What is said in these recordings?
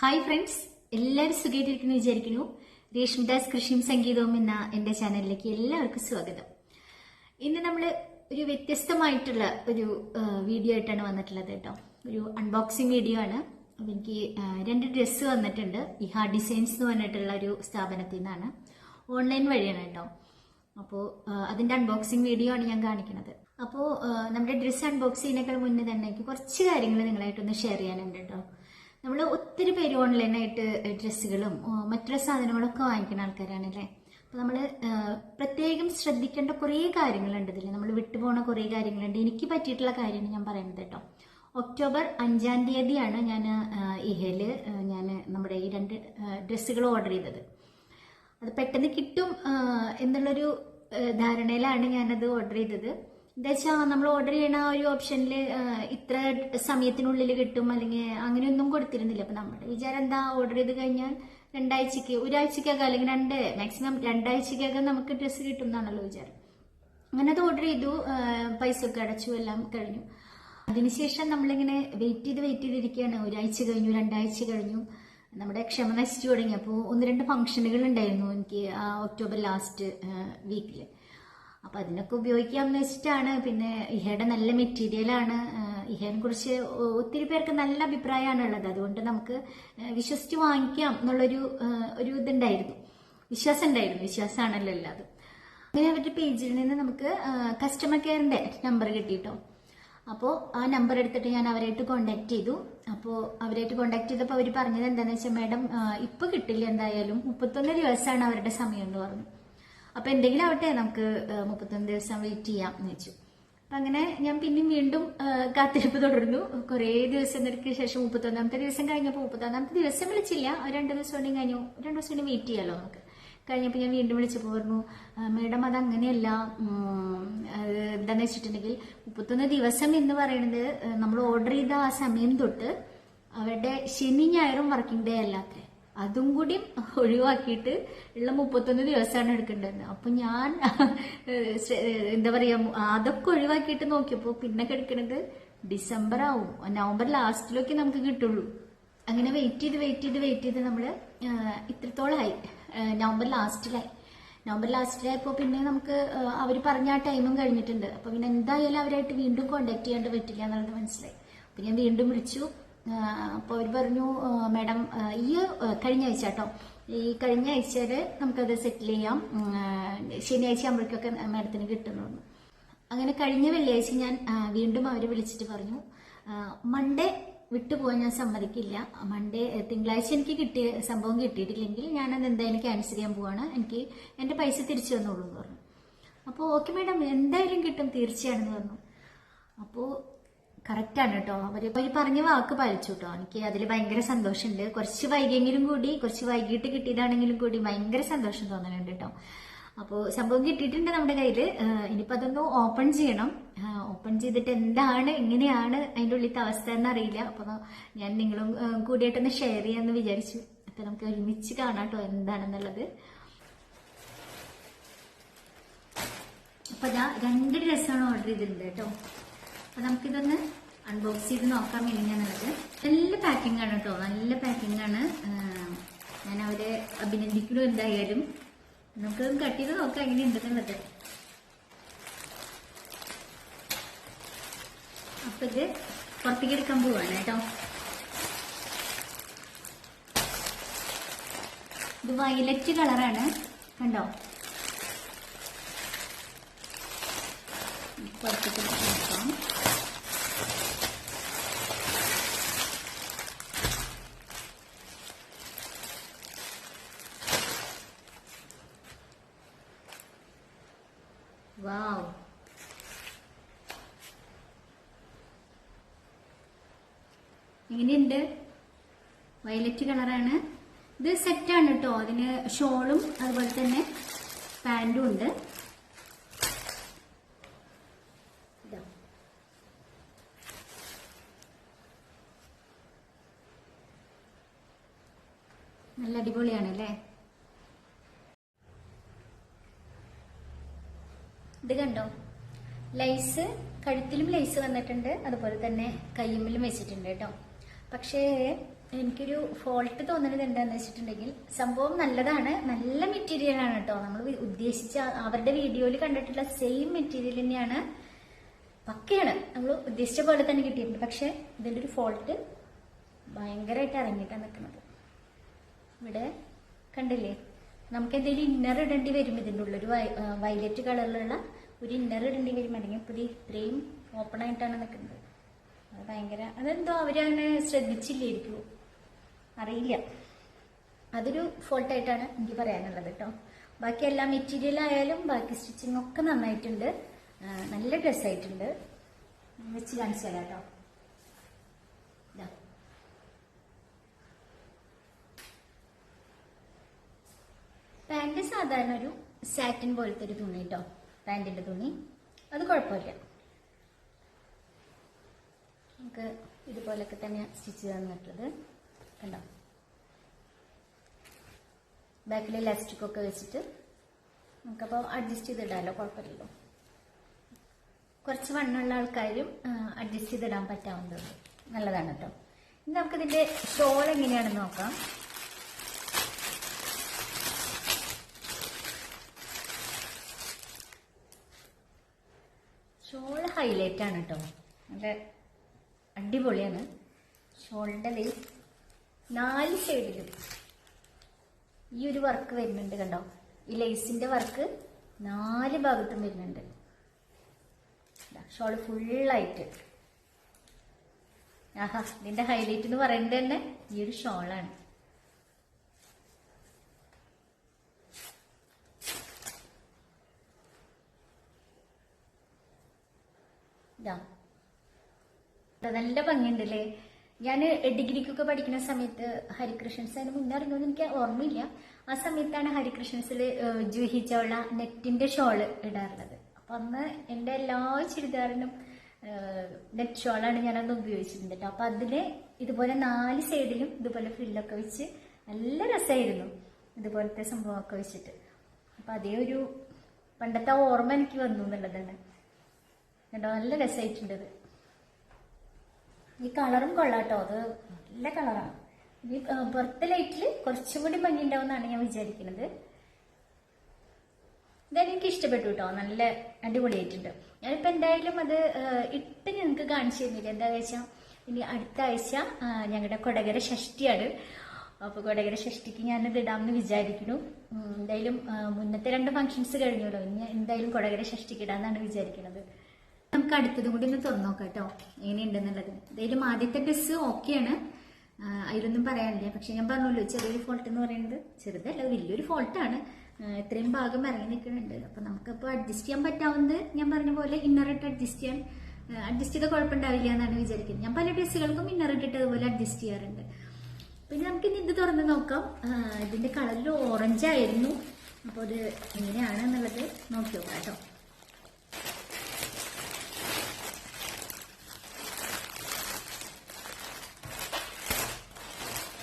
Hi friends എല്ലാവരും സുഖമായിട്ടിരിക്കുന്നു വിചാരിക്കുന്നു. രേഷ്മിദാസ് കൃഷിയും സംഗീതവും എന്ന എന്റെ ചാനലിലേക്ക് എല്ലാവർക്കും സ്വാഗതം. ഇന്ന് നമ്മൾ ഒരു വ്യത്യസ്തമായിട്ടുള്ള ഒരു വീഡിയോ ആയിട്ടാണ് വന്നിട്ടുള്ളത് കേട്ടോ. ഒരു അൺബോക്സിങ് വീഡിയോ ആണ്. എനിക്ക് രണ്ട് ഡ്രസ്സ് വന്നിട്ടുണ്ട്. ഇഹാ ഡിസൈൻസ് എന്ന് പറഞ്ഞിട്ടുള്ള ഒരു സ്ഥാപനത്തിൽ നിന്നാണ്. ഓൺലൈൻ വഴിയാണ് കേട്ടോ. അപ്പോൾ അതിന്റെ അൺബോക്സിങ് വീഡിയോ ആണ് ഞാൻ കാണിക്കുന്നത്. അപ്പോൾ നമ്മുടെ ഡ്രസ്സ് അൺബോക്സ് ചെയ്യുന്നതിനേക്കാൾ മുന്നേ തന്നെ എനിക്ക് കുറച്ച് കാര്യങ്ങൾ നിങ്ങളായിട്ടൊന്ന് ഷെയർ ചെയ്യാനുണ്ട് കേട്ടോ. നമ്മൾ ഒത്തിരി പേര് ഓൺലൈനായിട്ട് ഡ്രസ്സുകളും മറ്റുള്ള സാധനങ്ങളൊക്കെ വാങ്ങിക്കുന്ന ആൾക്കാരാണല്ലേ? അപ്പോൾ നമ്മൾ പ്രത്യേകം ശ്രദ്ധിക്കേണ്ട കുറേ കാര്യങ്ങളുണ്ട് ഇതിൽ നമ്മൾ വിട്ടുപോണ കുറേ കാര്യങ്ങളുണ്ട്. എനിക്ക് പറ്റിയിട്ടുള്ള കാര്യമാണ് ഞാൻ പറയുന്നത് കേട്ടോ. ഒക്ടോബർ അഞ്ചാം തീയതിയാണ് ഞാൻ ഇഹയിൽ ഞാൻ നമ്മുടെ ഈ രണ്ട് ഡ്രസ്സുകൾ ഓർഡർ ചെയ്തത്. അത് പെട്ടെന്ന് കിട്ടും എന്നുള്ളൊരു ധാരണയിലാണ് ഞാനത് ഓർഡർ ചെയ്തത്. എന്താ വെച്ചാൽ നമ്മൾ ഓർഡർ ചെയ്യണ ഒരു ഓപ്ഷനിൽ ഇത്ര സമയത്തിനുള്ളിൽ കിട്ടും അല്ലെങ്കിൽ അങ്ങനെയൊന്നും കൊടുത്തിരുന്നില്ല. അപ്പം നമ്മുടെ വിചാരം എന്താ? ഓർഡർ ചെയ്ത് കഴിഞ്ഞാൽ രണ്ടാഴ്ചക്ക് ഒരാഴ്ചക്കകം അല്ലെങ്കിൽ രണ്ട് മാക്സിമം രണ്ടാഴ്ചക്കകം നമുക്ക് ഡ്രസ്സ് കിട്ടും എന്നാണല്ലോ വിചാരം. അങ്ങനെ അത് ഓർഡർ ചെയ്തു പൈസ ഒക്കെ അടച്ചു എല്ലാം കഴിഞ്ഞു. അതിനുശേഷം നമ്മളിങ്ങനെ വെയിറ്റ് ചെയ്ത് വെയിറ്റ് ചെയ്തിരിക്കുകയാണ് ഒരാഴ്ച കഴിഞ്ഞു രണ്ടാഴ്ച കഴിഞ്ഞു. നമ്മുടെ ക്ഷമ നശിച്ചു തുടങ്ങി. അപ്പോൾ ഒന്ന് രണ്ട് ഫംഗ്ഷനുകൾ ഉണ്ടായിരുന്നു എനിക്ക് ഒക്ടോബർ ലാസ്റ്റ് വീക്കിൽ അപ്പോൾ അതിനൊക്കെ ഉപയോഗിക്കാമെന്ന് വെച്ചിട്ടാണ് പിന്നെ ഇഹയുടെ നല്ല മെറ്റീരിയലാണ് ഇഹയെ കുറിച്ച് ഒത്തിരി പേർക്ക് നല്ല അഭിപ്രായമാണ് ഉള്ളത്. അതുകൊണ്ട് നമുക്ക് വിശ്വസിച്ച് വാങ്ങിക്കാം എന്നുള്ളൊരു ഒരു ഇതുണ്ടായിരുന്നു. വിശ്വാസം ഉണ്ടായിരുന്നു. വിശ്വാസമാണല്ലോ ഉള്ളത് അങ്ങനെ അവരുടെ പേജിൽ നിന്ന് നമുക്ക് കസ്റ്റമർ കെയറിന്റെ നമ്പർ കിട്ടിയിട്ടോ അപ്പോൾ ആ നമ്പർ എടുത്തിട്ട് ഞാൻ അവരായിട്ട് കോണ്ടാക്ട് ചെയ്തു. അപ്പോൾ അവരായിട്ട് കോണ്ടാക്ട് ചെയ്തപ്പോൾ അവർ പറഞ്ഞത് എന്താണെന്ന് വെച്ചാൽ മാഡം ഇപ്പോൾ കിട്ടില്ല എന്തായാലും. മുപ്പത്തൊന്ന് ദിവസമാണ് അവരുടെ സമയം എന്ന് പറഞ്ഞു. അപ്പോൾ എന്തെങ്കിലും ആവട്ടെ നമുക്ക് മുപ്പത്തൊന്ന് ദിവസം വെയിറ്റ് ചെയ്യാം എന്ന് വെച്ചു. അപ്പം അങ്ങനെ ഞാൻ പിന്നെയും വീണ്ടും കാത്തിരിപ്പ് തുടർന്നു. കുറേ ദിവസങ്ങൾക്ക് ശേഷം മുപ്പത്തൊന്നാമത്തെ ദിവസം കഴിഞ്ഞപ്പോൾ മുപ്പത്തൊന്നാമത്തെ ദിവസം വിളിച്ചില്ല. രണ്ട് ദിവസം കൂടി കഴിഞ്ഞു. രണ്ട് ദിവസം കൂടി വെയിറ്റ് ചെയ്യാലോ നമുക്ക്. കഴിഞ്ഞപ്പോൾ ഞാൻ വീണ്ടും വിളിച്ചപ്പോൾ പറഞ്ഞു മേഡം അത് അങ്ങനെയല്ല. എന്താന്ന് വെച്ചിട്ടുണ്ടെങ്കിൽ മുപ്പത്തൊന്ന് ദിവസം എന്ന് പറയുന്നത് നമ്മൾ ഓർഡർ ചെയ്ത ആ സമയം തൊട്ട് അവരുടെ ശനി ഞായറും വർക്കിംഗ് ഡേ അല്ലാത്രേ അതും കൂടി ഒഴിവാക്കിയിട്ട് ഉള്ള മുപ്പത്തൊന്ന് ദിവസമാണ് എടുക്കേണ്ടത്. അപ്പൊ ഞാൻ എന്താ പറയാ അതൊക്കെ ഒഴിവാക്കിയിട്ട് നോക്കിയപ്പോൾ പിന്നെ കിടക്കുന്നത് ഡിസംബർ ആവും നവംബർ ലാസ്റ്റിലൊക്കെ നമുക്ക് കിട്ടുള്ളൂ. അങ്ങനെ വെയിറ്റ് ചെയ്ത് വെയിറ്റ് ചെയ്ത് വെയിറ്റ് ചെയ്ത് നമ്മൾ ഇത്രത്തോളമായി നവംബർ ലാസ്റ്റിലായി. നവംബർ ലാസ്റ്റിലായപ്പോൾ പിന്നെ നമുക്ക് അവർ പറഞ്ഞ ആ ടൈമും കഴിഞ്ഞിട്ടുണ്ട്. അപ്പോൾ പിന്നെ എന്തായാലും അവരായിട്ട് വീണ്ടും കോണ്ടാക്ട് ചെയ്യാണ്ട് പറ്റില്ല എന്നുള്ളത് മനസ്സിലായി. അപ്പോൾ ഞാൻ വീണ്ടും വിളിച്ചു. അപ്പോൾ അവർ പറഞ്ഞു മാഡം ഈ കഴിഞ്ഞ ആഴ്ച കേട്ടോ ഈ കഴിഞ്ഞ ആഴ്ചയിൽ നമുക്കത് സെറ്റിൽ ചെയ്യാം. ശനിയാഴ്ച ആകുമ്പോഴേക്കൊക്കെ മാഡത്തിന് കിട്ടുന്നു അങ്ങനെ കഴിഞ്ഞ വെള്ളിയാഴ്ച ഞാൻ വീണ്ടും അവരെ വിളിച്ചിട്ട് പറഞ്ഞു മൺഡേ വിട്ടുപോകാൻ ഞാൻ സമ്മതിക്കില്ല. മൺഡേ തിങ്കളാഴ്ച എനിക്ക് കിട്ടിയ സംഭവം കിട്ടിയിട്ടില്ലെങ്കിൽ ഞാനത് എന്തായാലും ക്യാൻസൽ ചെയ്യാൻ പോവാണ്. എനിക്ക് എന്റെ പൈസ തിരിച്ചു തന്നോളൂ എന്ന് പറഞ്ഞു. അപ്പോൾ ഓക്കെ മാഡം എന്തായാലും കിട്ടും തീർച്ചയാണെന്ന് പറഞ്ഞു. അപ്പോൾ കറക്റ്റാണ് കേട്ടോ അവർ അവർ പറഞ്ഞ വാക്ക് പാലിച്ചു കേട്ടോ എനിക്ക് അതിൽ ഭയങ്കര സന്തോഷമുണ്ട് കുറച്ച് വൈകിയെങ്കിലും കൂടി കുറച്ച് വൈകിട്ട് കിട്ടിയതാണെങ്കിലും കൂടി ഭയങ്കര സന്തോഷം തോന്നുന്നുണ്ട് കേട്ടോ അപ്പോൾ സംഭവം കിട്ടിയിട്ടുണ്ട് നമ്മുടെ കയ്യിൽ ഇനിയിപ്പോൾ അതൊന്ന് ഓപ്പൺ ചെയ്യണം. ഓപ്പൺ ചെയ്തിട്ട് എന്താണ് എങ്ങനെയാണ് അതിന്റെ ഉള്ളിലത്തെ അവസ്ഥ എന്നറിയില്ല. അപ്പോൾ ഞാൻ നിങ്ങളും കൂടിയായിട്ടൊന്ന് ഷെയർ ചെയ്യാമെന്ന് വിചാരിച്ചു. അപ്പോൾ നമുക്ക് ഒരുമിച്ച് കാണാം കേട്ടോ എന്താണെന്നുള്ളത്. അപ്പോൾ ഞാൻ രണ്ട് ഡ്രസ്സാണ് ഓർഡർ ചെയ്തിട്ടുണ്ട് കേട്ടോ അപ്പോൾ നമുക്കിതൊന്ന് അൺബോക്സ് ചെയ്ത് നോക്കാം എങ്ങനെയാണെന്നുള്ളത് നല്ല പാക്കിംഗ് ആണ് കേട്ടോ നല്ല പാക്കിംഗ് ആണ്. ഞാൻ അവരെ അഭിനന്ദിക്കുന്നു എന്തായാലും നമുക്ക് കട്ട് ചെയ്ത് നോക്കാം എങ്ങനെ ഉണ്ടെന്നുള്ളത് അപ്പൊ ഇത് പുറത്തേക്ക് എടുക്കാൻ പോവാണ് കേട്ടോ. ഇത് വയലറ്റ് കളറാണ് കണ്ടോ പുറത്തേക്ക് എടുത്ത് നോക്കാം വാവ് എങ്ങനെയുണ്ട് വയലറ്റ് കളറാണ് ഇത് സെറ്റാണ് കേട്ടോ അതിന് ഷോളും അതുപോലെ തന്നെ പാന്റും ഉണ്ട്. നല്ല അടിപൊളിയാണ് അല്ലേ? കണ്ടോ? ലൈസ് കഴുത്തിലും ലൈസ് വന്നിട്ടുണ്ട്. അതുപോലെ തന്നെ കയ്യമ്മിലും വെച്ചിട്ടുണ്ട് കേട്ടോ. പക്ഷേ എനിക്കൊരു ഫോൾട്ട് തോന്നുന്നത് എന്താന്ന് വെച്ചിട്ടുണ്ടെങ്കിൽ സംഭവം നല്ലതാണ്. നല്ല മെറ്റീരിയൽ ആണ് കേട്ടോ. നമ്മൾ ഉദ്ദേശിച്ച അവരുടെ വീഡിയോയിൽ കണ്ടിട്ടുള്ള സെയിം മെറ്റീരിയൽ തന്നെയാണ് പക്കയാണ്. നമ്മൾ ഉദ്ദേശിച്ച പോലെ തന്നെ കിട്ടിയിട്ടുണ്ട്. പക്ഷെ ഇതിന്റെ ഒരു ഫോൾട്ട് ഭയങ്കരമായിട്ട് ഇറങ്ങിയിട്ടാണ് നിൽക്കുന്നത്. ഇവിടെ കണ്ടില്ലേ? നമുക്ക് എന്തെങ്കിലും ഇന്നർ ഇടേണ്ടി വരും ഇതിന്റെ ഉള്ളിൽ. ഒരു വയലറ്റ് കളറിലുള്ള ഒരു ഇന്നർ ഇടേണ്ടി വരും. അല്ലെങ്കിൽ ഇപ്പോൾ ഇത്രയും ഓപ്പൺ ആയിട്ടാണ് നിൽക്കുന്നത്. അത് ഭയങ്കര അതെന്തോ അവരങ്ങനെ ശ്രദ്ധിച്ചില്ലായിരിക്കും അറിയില്ല. അതൊരു ഫോൾട്ടായിട്ടാണ് എനിക്ക് പറയാനുള്ളത് കേട്ടോ. ബാക്കി എല്ലാ മെറ്റീരിയൽ ആയാലും ബാക്കി സ്റ്റിച്ചിങ് ഒക്കെ നന്നായിട്ടുണ്ട്. നല്ല ഡ്രസ്സായിട്ടുണ്ട് വെച്ച് കാണിച്ചു തരാം കേട്ടോ. പാന്റ് സാധാരണ ഒരു സാറ്റിൻ പോലത്തെ ഒരു തുണി കേട്ടോ. പാന്റിന്റെ തുണി. അത് കുഴപ്പമില്ല. നമുക്ക് ഇതുപോലൊക്കെ തന്നെ സ്റ്റിച്ച് തന്നിട്ടുള്ളത് കണ്ടോ? ബാക്കിൽ ഇലാസ്റ്റിക് ഒക്കെ വെച്ചിട്ട് നമുക്കപ്പോൾ അഡ്ജസ്റ്റ് ചെയ്തിടാമല്ലോ കുഴപ്പമില്ലല്ലോ. കുറച്ച് വണ്ണമുള്ള ആൾക്കാരും അഡ്ജസ്റ്റ് ചെയ്തിടാൻ പറ്റാവുന്നത് നല്ലതാണ് കേട്ടോ. ഇനി നമുക്കിതിന്റെ ഷോൾ എങ്ങനെയാണെന്ന് നോക്കാം ഷോൾ ഹൈലൈറ്റ് ആണ് കേട്ടോ നല്ല അടിപൊളിയാണ്. ഷോൾഡറിൽ നാല് സൈഡിലും ഈ ഒരു വർക്ക് വരുന്നുണ്ട് കണ്ടോ? ഈ ലേസിന്റെ വർക്ക് നാല് ഭാഗത്തും വരുന്നുണ്ട്. ഷോൾ ഫുള്ളായിട്ട് ആഹാ ഇതിന്റെ ഹൈലൈറ്റ് എന്ന് പറയുന്നത് തന്നെ ഈ ഒരു ഷോളാണ് ഇതാ. നല്ല ഭംഗിയുണ്ടല്ലേ? ഞാൻ ഡിഗ്രിക്കൊക്കെ പഠിക്കുന്ന സമയത്ത് ഹരികൃഷ്ണൻസ് അതിന് മുന്നേ ഇറങ്ങുമെന്ന് എനിക്ക് ഓർമ്മയില്ല. ആ സമയത്താണ് ഹരികൃഷ്ണൻസിൽ ജൂഹി ചോള നെറ്റിന്റെ ഷോൾ ഇടാറുള്ളത്. അപ്പൊ അന്ന് എന്റെ എല്ലാ ചുരിദാറിനും നെറ്റ് ഷോളാണ് ഞാനന്ന് ഉപയോഗിച്ചിട്ടുണ്ട് കേട്ടോ അപ്പൊ അതിൽ ഇതുപോലെ നാല് സൈഡിലും ഇതുപോലെ ഫ്രില്ലൊക്കെ വെച്ച് നല്ല രസമായിരുന്നു ഇതുപോലത്തെ സംഭവമൊക്കെ വെച്ചിട്ട്. അപ്പൊ അതേ ഒരു പണ്ടത്തെ ഓർമ്മ എനിക്ക് വന്നു എന്നുള്ളതാണ്. കേട്ടോ നല്ല രസമായിട്ടുണ്ട് ഇത്. ഈ കളറും കൊള്ളാട്ടോ. അത് നല്ല കളറാണ് ഈ പുറത്തെ ലൈറ്റിൽ കുറച്ചും കൂടി ഭംഗി ഞാൻ വിചാരിക്കുന്നത്. ഇതായാലും എനിക്ക് ഇഷ്ടപ്പെട്ടു കേട്ടോ. നല്ല അടിപൊളിയായിട്ടുണ്ട്. ഞാനിപ്പോൾ എന്തായാലും അത് ഇട്ട് ഞങ്ങൾക്ക് കാണിച്ചു തരുന്നില്ല എന്താ വെച്ചാൽ ഇനി അടുത്ത ആഴ്ച ഞങ്ങളുടെ കൊടകര ഷഷ്ടിയാണ്. അപ്പോൾ കൊടകര ഷഷ്ടിക്ക് ഞാനത് ഇടാമെന്ന് വിചാരിക്കുന്നു. എന്തായാലും മുന്നത്തെ രണ്ട് ഫംഗ്ഷൻസ് കഴിഞ്ഞല്ലോ ഇനി എന്തായാലും കൊടകര ഷഷ്ടിക്ക് ഇടാമെന്നാണ് വിചാരിക്കുന്നത്. നമുക്ക് അടുത്തതും കൂടി ഒന്ന് തുറന്നു നോക്കാം കേട്ടോ എങ്ങനെയുണ്ടെന്നുള്ളത്. എന്തായാലും ആദ്യത്തെ ഡ്രസ് ഓക്കെയാണ്. അതിലൊന്നും പറയാനില്ല. പക്ഷെ ഞാൻ പറഞ്ഞല്ലോ ചെറിയൊരു ഫോൾട്ട് എന്ന് പറയുന്നത് ചെറുതല്ല വലിയൊരു ഫോൾട്ടാണ് ഇത്രയും ഭാഗം ഇറങ്ങി നിൽക്കുന്നുണ്ട്. അപ്പൊ നമുക്കപ്പോൾ അഡ്ജസ്റ്റ് ചെയ്യാൻ പറ്റാവുന്നത് ഞാൻ പറഞ്ഞ പോലെ ഇന്നർ ഇട്ട് അഡ്ജസ്റ്റ് ചെയ്യാൻ അഡ്ജസ്റ്റ് ചെയ്ത കുഴപ്പമുണ്ടാവില്ല എന്നാണ് വിചാരിക്കുന്നത്. ഞാൻ പല ഡ്രസ്സുകൾക്കും ഇന്നർ ഇട്ടിട്ട് അതുപോലെ അഡ്ജസ്റ്റ് ചെയ്യാറുണ്ട്. പിന്നെ നമുക്ക് ഇനി ഇത് തുറന്ന് നോക്കാം. ഇതിന്റെ കളറിൽ ഓറഞ്ച് ആയിരുന്നു. അപ്പോൾ അത് എങ്ങനെയാണ് എന്നുള്ളത് നോക്കി നോക്കാം കേട്ടോ.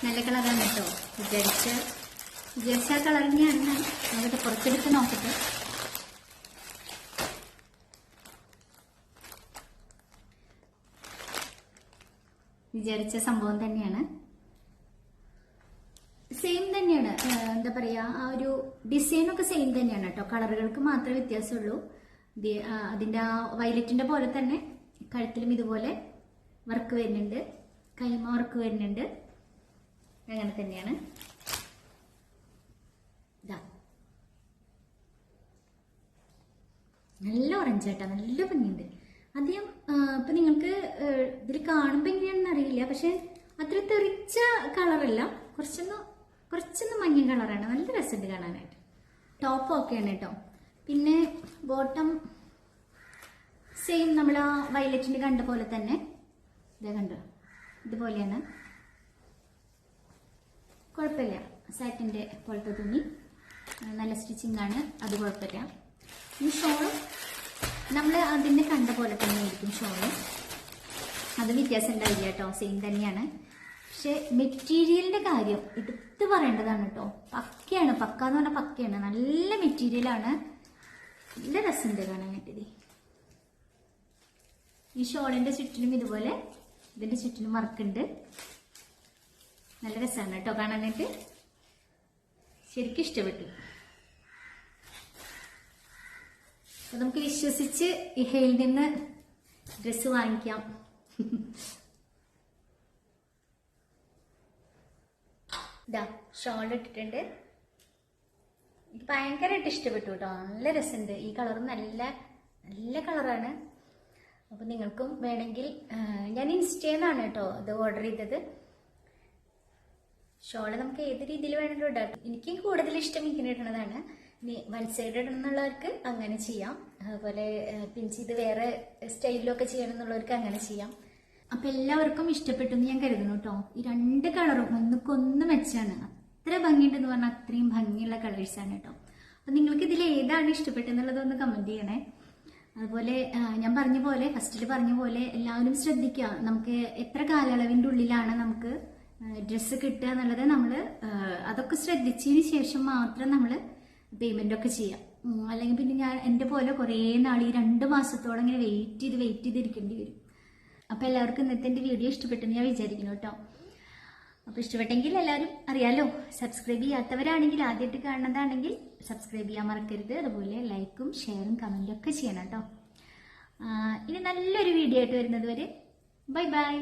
നല്ല കളറാണ് കേട്ടോ. വിചാരിച്ച വിചാരിച്ച ആ കളർ തന്നെയാണ് നമുക്ക് പുറത്തെടുത്ത് നോക്കട്ടെ. വിചാരിച്ച സംഭവം തന്നെയാണ്. സെയിം തന്നെയാണ്. എന്താ പറയാ ആ ഒരു ഡിസൈൻ ഒക്കെ സെയിം തന്നെയാണ് കേട്ടോ. കളറുകൾക്ക് മാത്രമേ വ്യത്യാസമുള്ളൂ. അതിന്റെ ആ വയലറ്റിന്റെ പോലെ തന്നെ കഴുത്തിലും ഇതുപോലെ വർക്ക് വരുന്നുണ്ട്. കൈമ വർക്ക് വരുന്നുണ്ട്. അങ്ങനെ തന്നെയാണ്. ഇതാ നല്ല ഓറഞ്ച് കേട്ടോ നല്ല ഭംഗിയുണ്ട്. അധികം ഇപ്പൊ നിങ്ങൾക്ക് ഇതിൽ കാണുമ്പോൾ എങ്ങനെയാണെന്ന് അറിയില്ല പക്ഷെ അത്ര തെറിച്ച കളറല്ല. കുറച്ചൊന്ന് കുറച്ചൊന്ന് മഞ്ഞ കളറാണ്. നല്ല രസമുണ്ട് കാണാനായിട്ട്. ടോപ്പ് ഓക്കെയാണ് കേട്ടോ പിന്നെ ബോട്ടം സെയിം നമ്മൾ ആ വയലറ്റിന്റെ കണ്ട പോലെ തന്നെ. ഇതേ കണ്ടോ? ഇതുപോലെയാണ്. കുഴപ്പമില്ല. സാറ്റിന്റെ പോലത്തെ തുണി. നല്ല സ്റ്റിച്ചിങ് ആണ് അത് കുഴപ്പമില്ല. ഈ ഷോളും. നമ്മൾ അതിന് കണ്ട പോലെ തന്നെ ആയിരിക്കും ഷോളും. അത് വ്യത്യാസം ഉണ്ടാവില്ല കേട്ടോ. സെയിം തന്നെയാണ്. പക്ഷെ മെറ്റീരിയലിന്റെ കാര്യം എടുത്ത് പറയേണ്ടതാണ് കേട്ടോ. പക്കയാണ്. പക്ക എന്ന് പറഞ്ഞാൽ പക്കയാണ്. നല്ല മെറ്റീരിയലാണ്. നല്ല രസമുണ്ട് കാണാനായിട്ട് ഈ ഷോളിന്റെ ചുറ്റിലും ഇതുപോലെ ഇതിന്റെ ചുറ്റിലും വർക്കുണ്ട് നല്ല രസമാണ് കേട്ടോ കാണാനായിട്ട്. ശരിക്കും ഇഷ്ടപ്പെട്ടു. അപ്പൊ നമുക്ക് വിശ്വസിച്ച് ഇഹയിൽ നിന്ന് ഡ്രസ്സ് വാങ്ങിക്കാം. ഇതാ ഷോൾ ഇട്ടിട്ടുണ്ട്. എനിക്ക് ഭയങ്കരമായിട്ട് ഇഷ്ടപ്പെട്ടു കേട്ടോ. നല്ല രസമുണ്ട്. ഈ കളർ നല്ല നല്ല കളറാണ്. അപ്പോൾ നിങ്ങൾക്കും വേണമെങ്കിൽ ഞാൻ ഇൻസ്റ്റയിൽ നിന്നാണ് കേട്ടോ ഇത് ഓർഡർ ചെയ്തത്. ഷോൾ നമുക്ക് ഏത് രീതിയിൽ വേണമെങ്കിലും ഇടാം. എനിക്ക് കൂടുതൽ ഇഷ്ടം ഇങ്ങനെ ഇടണതാണ് വൺ സൈഡ് ഇടണമെന്നുള്ളവർക്ക് അങ്ങനെ ചെയ്യാം. അതുപോലെ പിഞ്ച് ഇത് വേറെ സ്റ്റൈലിലൊക്കെ ചെയ്യണം എന്നുള്ളവർക്ക് അങ്ങനെ ചെയ്യാം. അപ്പൊ എല്ലാവർക്കും ഇഷ്ടപ്പെട്ടു എന്ന് ഞാൻ കരുതുന്നു കേട്ടോ. ഈ രണ്ട് കളറും ഒന്നുക്കൊന്ന് മെച്ചാണ്. അത്ര ഭംഗിയുണ്ടെന്ന് പറഞ്ഞാൽ അത്രയും ഭംഗിയുള്ള കളേഴ്സാണ് കേട്ടോ. അപ്പൊ നിങ്ങൾക്ക് ഇതിൽ ഏതാണ് ഇഷ്ടപ്പെട്ടെന്നുള്ളതൊന്ന് കമന്റ് ചെയ്യണേ. അതുപോലെ ഞാൻ പറഞ്ഞ പോലെ ഫസ്റ്റിൽ പറഞ്ഞ പോലെ എല്ലാവരും ശ്രദ്ധിക്കുക. നമുക്ക് എത്ര കാലയളവിന്റെ ഉള്ളിലാണ് നമുക്ക് ഡ്രസ്സ് കിട്ടുക എന്നുള്ളത് നമ്മൾ അതൊക്കെ ശ്രദ്ധിച്ചതിന് ശേഷം മാത്രം നമ്മൾ പേയ്മെന്റ് ഒക്കെ ചെയ്യാം. അല്ലെങ്കിൽ പിന്നെ ഞാൻ എന്റെ പോലെ കുറേ നാൾ ഈ രണ്ട് മാസത്തോളം ഇങ്ങനെ വെയിറ്റ് ചെയ്ത് വെയിറ്റ് ചെയ്തിരിക്കേണ്ടി വരും. അപ്പോൾ എല്ലാവർക്കും ഇന്നത്തെ എന്റെ വീഡിയോ ഇഷ്ടപ്പെട്ടെന്ന് ഞാൻ വിചാരിക്കുന്നു കേട്ടോ. അപ്പോൾ ഇഷ്ടപ്പെട്ടെങ്കിൽ എല്ലാവരും അറിയാലോ സബ്സ്ക്രൈബ് ചെയ്യാത്തവരാണെങ്കിൽ ആദ്യമായിട്ട് കാണുന്നതാണെങ്കിൽ സബ്സ്ക്രൈബ് ചെയ്യാൻ മറക്കരുത്. അതുപോലെ ലൈക്കും ഷെയറും കമന്റും ഒക്കെ ചെയ്യണം കേട്ടോ. ഇനി നല്ലൊരു വീഡിയോ ആയിട്ട് വരുന്നത് വരെ ബൈ ബൈ